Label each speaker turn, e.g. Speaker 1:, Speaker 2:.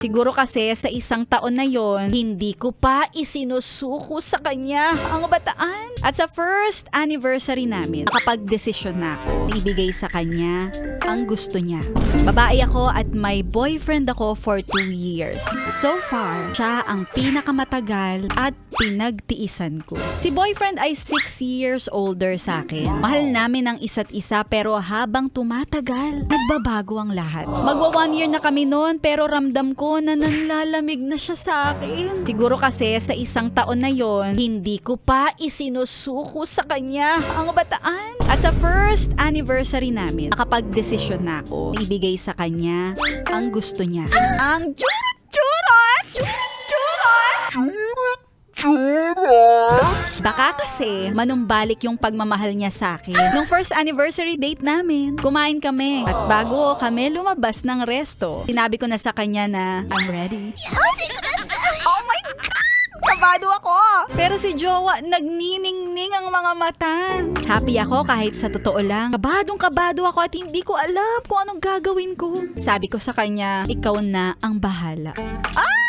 Speaker 1: Siguro kasi sa isang taon na yon, hindi ko pa isinusuko sa kanya ang bataan. At sa first anniversary namin, nakapag-desisyon na ako na ibigay sa kanya ang gusto niya. Babae ako at may boyfriend ako for two years. So far, siya ang pinakamatagal at pinagtiisan ko. Si boyfriend ay six years older sa akin. Mahal namin ang isa't isa pero habang tumatagal, nagbabago ang lahat. Magwa one year na kami noon pero ramdam ko na nanlalamig na siya sa akin. Siguro kasi sa isang taon na yon, hindi ko pa isinusuko sa kanya ang bataan. At sa first anniversary namin, nakapag-desisyon na ako ibigay sa kanya ang gusto niya. Ang churot-churot! Baka kasi manumbalik yung pagmamahal niya sa akin. Nung first anniversary date namin, kumain kami. At bago kami lumabas ng resto, sinabi ko na sa kanya na, I'm ready. Oh my God! Kabado ako! Pero si Jowa, nagniningning ang mga mata. Happy ako kahit sa totoo lang. Kabadong kabado ako at hindi ko alam kung anong gagawin ko. Sabi ko sa kanya, ikaw na ang bahala. Ay!